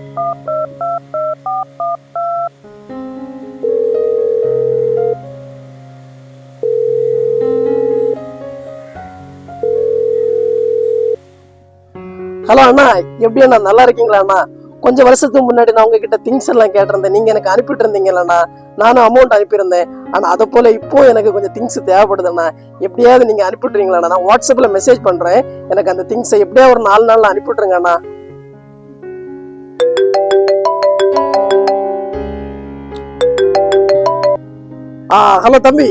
Hello அண்ணா எப்படி அண்ணா? நல்லா இருக்கீங்களா அண்ணா? கொஞ்சம் வருஷத்துக்கு முன்னாடி நான் உங்ககிட்ட திங்ஸ் எல்லாம் கேட்டிருந்தேன். நீங்க எனக்கு அனுப்பிட்டு இருந்தீங்கல்லண்ணா நானும் அமௌண்ட் அனுப்பியிருந்தேன். ஆனா அதை போல இப்போ எனக்கு கொஞ்சம் திங்ஸ் தேவைப்படுதுண்ணா எப்படியாவது நீங்க அனுப்பிட்டுறீங்களா நான் வாட்ஸ்அப்ல மெசேஜ் பண்றேன். எனக்கு அந்த திங்ஸை எப்படியா ஒரு நாலு நாள்ல அனுப்பிட்டுருங்கண்ணா ஆ ஹலோ தம்பி.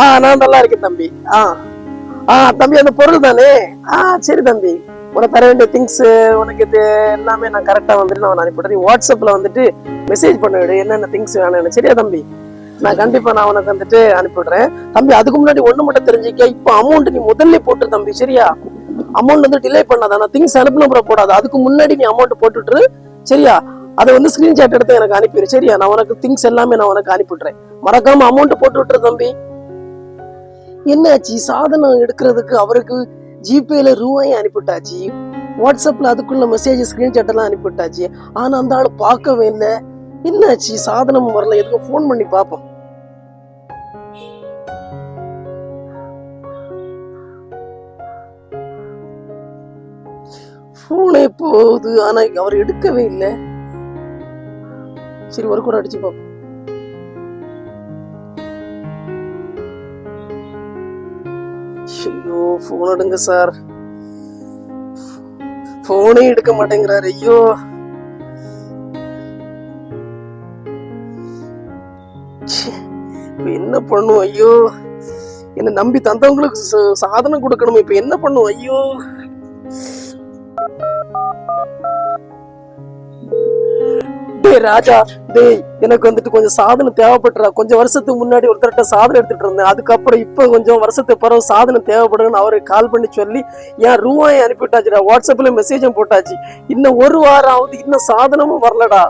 ஆ நான் நல்லா இருக்கேன் தம்பி. ஆ. ஆ தம்பி அந்த பொருள் தானே? ஆ சரி தம்பி. உனக்கு தர வேண்டிய திங்ஸ் உனக்கு இது எல்லாமே நான் கரெக்டா வந்துட்டு நான் அனுப்பிடுறேன் நீ வாட்ஸ்அப்ல வந்துட்டு மெசேஜ் பண்ணிவிடு என்னென்ன திங்ஸ் வேணும்னு. சரியா தம்பி? நான் கண்டிப்பா நான் உனக்கு வந்துட்டு அனுப்பிவிடுறேன். தம்பி அதுக்கு முன்னாடி ஒண்ணு மட்டும் தெரிஞ்சுக்க. இப்போ அமௌண்ட் நீ முதல்ல போட்டு தம்பி சரியா? அமௌண்ட் வந்து டிலே பண்ணாத. நான் திங்ஸ் அனுப்பின அப்புறம் அதுக்கு முன்னாடி நீ அமௌண்ட் போட்டுட்டு சரியா? அதை வந்து ஸ்கிரீன்ஷாட் எடுத்து எனக்கு அனுப்பிடு சரியா? நான் உனக்கு திங்ஸ் எல்லாமே நான் உனக்கு அனுப்பிடுறேன் மறக்காம அமௌண்ட் போட்டு விட்டுரு தம்பி. என்னாச்சு? சாதனம் எடுக்கிறதுக்கு அவருக்கு ஜிபேல ரூபாயும் அனுப்பிவிட்டாச்சு. வாட்ஸ்அப்ல அதுக்குள்ள மெசேஜ் ஸ்கிரீன்ஷாட் எல்லாம் அனுப்பிவிட்டாச்சு. ஆனா அந்த ஆள் பார்க்கவே இல்லை. என்னாச்சு? சாதனம் வரல எதுக்கும் ஃபோன் பண்ணி பார்ப்போம். ஃபோனே போகுது. ஆனா அவர் எடுக்கவே இல்லை. சரி ஒரு கூட அடிச்சு பார்ப்போம் ஐயோ ஃபோன் எடுங்க சார் ஃபோனே எடுக்க மாட்டேங்கிறாரு ஐயோ. ச்சே, என்ன பண்ணும் ஐயோ. என்ன நம்பி தந்தவங்களுக்கு சாதனம் கொடுக்கணும் இப்ப என்ன பண்ணும் ஐயோ. டேய் ராஜா டேய் எனக்கு வந்துட்டு கொஞ்சம் சாதனம் தேவைப்படுறா கொஞ்சம் வருஷத்துக்கு முன்னாடி ஒருத்தர்கிட்ட சாதனம் எடுத்துட்டு இருந்தேன். அதுக்கப்புறம் இப்போ கொஞ்சம் வருஷத்துக்கு பிறகு சாதனம் தேவைப்படுன்னு அவருக்கு கால் பண்ணி சொல்லி என் ரூபாயை அனுப்பிவிட்டாச்சுடா வாட்ஸ்அப்பில் மெசேஜும் போட்டாச்சு. இன்னும் ஒரு வாரம் ஆகுது இன்னும் சாதனமும் வரலடா.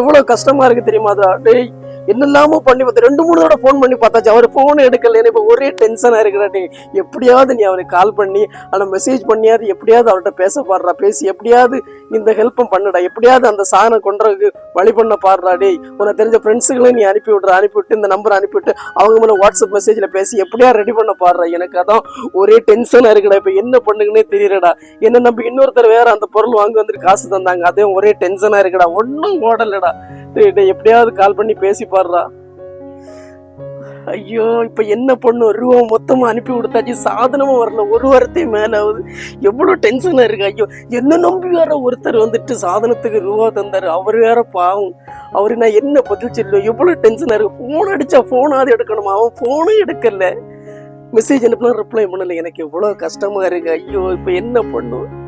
எவ்வளோ கஷ்டமா இருக்கு தெரியுமாடா டேய் என்னெல்லாமோ பண்ணி பார்த்து ரெண்டு மூணு தடவை ஃபோன் பண்ணி பார்த்தாச்சு. அவர் ஃபோன் எடுக்கல. இப்போ ஒரே டென்ஷனாக இருக்கிறாட்டி எப்படியாவது நீ அவருக்கு கால் பண்ணி ஆனால் மெசேஜ் பண்ணியாவது எப்படியாவது அவர்கிட்ட பேச பாடுறா பேசி எப்படியாவது இந்த ஹெல்ப்பும் பண்ணுடா எப்படியாவது அந்த சாதனை கொண்டுறதுக்கு வழி பண்ண பாடுறா டேய். உனக்கு தெரிஞ்ச ஃப்ரெண்ட்ஸுகளையும் நீ அனுப்பி விட்ற அனுப்பிவிட்டு இந்த நம்பர் அனுப்பிவிட்டு அவங்க மேலே வாட்ஸ்அப் மெசேஜில் பேசி எப்படியா ரெடி பண்ண பாடுறா. எனக்கு அதான் ஒரே டென்ஷனாக இருக்குடா. இப்போ என்ன பண்ணுங்கன்னே தெரியலடா. என்ன நம்ம இன்னொருத்தர் வேற அந்த பொருள் வாங்கி வந்துட்டு காசு தந்தாங்க. அதே ஒரே டென்ஷனாக இருக்குடா. ஒன்றும் ஓடலடா. எப்படியாவது கால் பண்ணி பேசி பாடுறா ஐயோ இப்ப என்ன பண்ணும் ரூபா மொத்தமா அனுப்பி கொடுத்தாச்சு. சாதனமும் வரல. ஒரு வாரத்தையும் மேல ஆகுது. எவ்வளவு டென்ஷனா இருக்கு. ஐயோ என்ன நம்பி வேற ஒருத்தர் வந்துட்டு சாதனத்துக்கு ரூபா தந்தாரு. அவர் வேற பாவம். அவரு நான் என்ன பதில் சொல்லுவோம் எவ்வளவு டென்ஷனா இருக்கு. போன் அடிச்சா அது எடுக்கணுமா? அவன் போனும் எடுக்கல. மெசேஜ் அனுப்பினா ரிப்ளை பண்ணல. எனக்கு எவ்வளவு கஷ்டமா இருக்கு. ஐயோ இப்ப என்ன பண்ணும்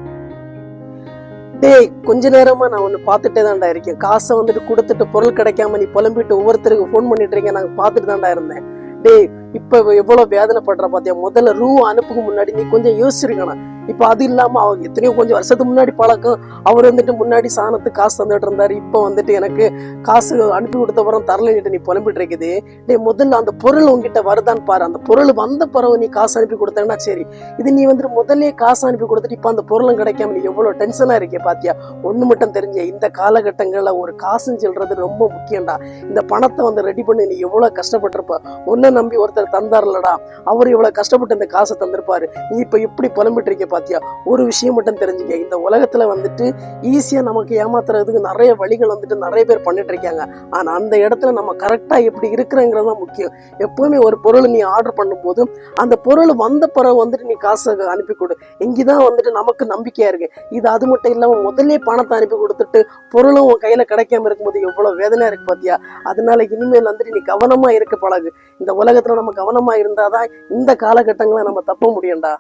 டேய் கொஞ்ச நேரமா நான் ஒன்னு பார்த்துட்டே தான்டா இருக்கேன். காசை வந்துட்டு கொடுத்துட்டு பொருள் கிடைக்காம நீ புலம்பிட்டு ஒவ்வொருத்தருக்கு ஃபோன் பண்ணிட்டு இருக்கேன். நான் பார்த்துட்டு தான்டா இருந்தேன். டேய் இப்ப எவ்வளவு வேதனைப்படுற பாத்தியா? முதல்ல ரூ அனுப்புக்கு முன்னாடி நீ கொஞ்சம் யோசிச்சிருக்கணும். இப்ப அது இல்லாம அவங்க எத்தனையோ கொஞ்சம் வருஷத்துக்கு முன்னாடி பழக்கம். அவர் வந்துட்டு முன்னாடி சாணத்துக்கு காசு தந்துட்டு இருந்தாரு. இப்ப வந்துட்டு எனக்கு காசு அனுப்பி கொடுத்த பிறகு தரலன்ட்டு நீ புலம்பிட்டு இருக்குது நீ முதல்ல அந்த பொருள் உங்ககிட்ட வருதான்னு பாரு. அந்த பொருள் வந்த பிறகு நீ காசு அனுப்பி கொடுத்தேன்னா சரி. இது நீ வந்துட்டு முதல்ல காசு அனுப்பி கொடுத்துட்டு இப்ப அந்த பொருளும் கிடைக்காம நீ எவ்வளவு டென்ஷனாக இருக்கே பாத்தியா? ஒண்ணு மட்டும் தெரிஞ்ச இந்த காலகட்டங்கள்ல ஒரு காசுன்னு சொல்றது ரொம்ப முக்கியம்டா. இந்த பணத்தை வந்து ரெடி பண்ணி நீ எவ்வளவு கஷ்டப்பட்டிருப்ப? ஒன்றை நம்பி ஒருத்தர் தந்தார்லடா. அவர் இவ்வளவு கஷ்டப்பட்டு இந்த காசை தந்திருப்பாரு. நீ இப்ப எப்படி புலம்பிட்டு இருக்க பாத்தியா? ஒரு விஷயம் மட்டும் தெரிஞ்சுக்க இந்த உலகத்துல வந்துட்டு ஈஸியா நமக்கு ஏமாத்துறதுக்கு நிறைய வழிகள் வந்துட்டு நிறைய பேர் பண்ணிட்டு இருக்காங்க ஆனா அந்த இடத்துல நம்ம கரெக்டா எப்படி இருக்கிறங்கிறது தான் முக்கியம். எப்பவுமே ஒரு பொருள் நீ ஆர்டர் பண்ணும்போது அந்த பொருள் வந்த பிறகு வந்துட்டு நீ காசை அனுப்பி கொடு. இங்கதான் வந்துட்டு நமக்கு நம்பிக்கையா இருக்கு. இது அது மட்டும் இல்லாம முதல்ல பணத்தை அனுப்பி கொடுத்துட்டு பொருளும் உன் கையில கிடைக்காம இருக்கும்போது எவ்வளவு வேதனையா இருக்கு பாத்தியா? அதனால இனிமேல் வந்துட்டு நீ கவனமா இருக்க பழகு. இந்த உலகத்துல நம்ம கவனமா இருந்தாதான் இந்த காலகட்டங்களை நம்ம தப்ப முடியும்டா.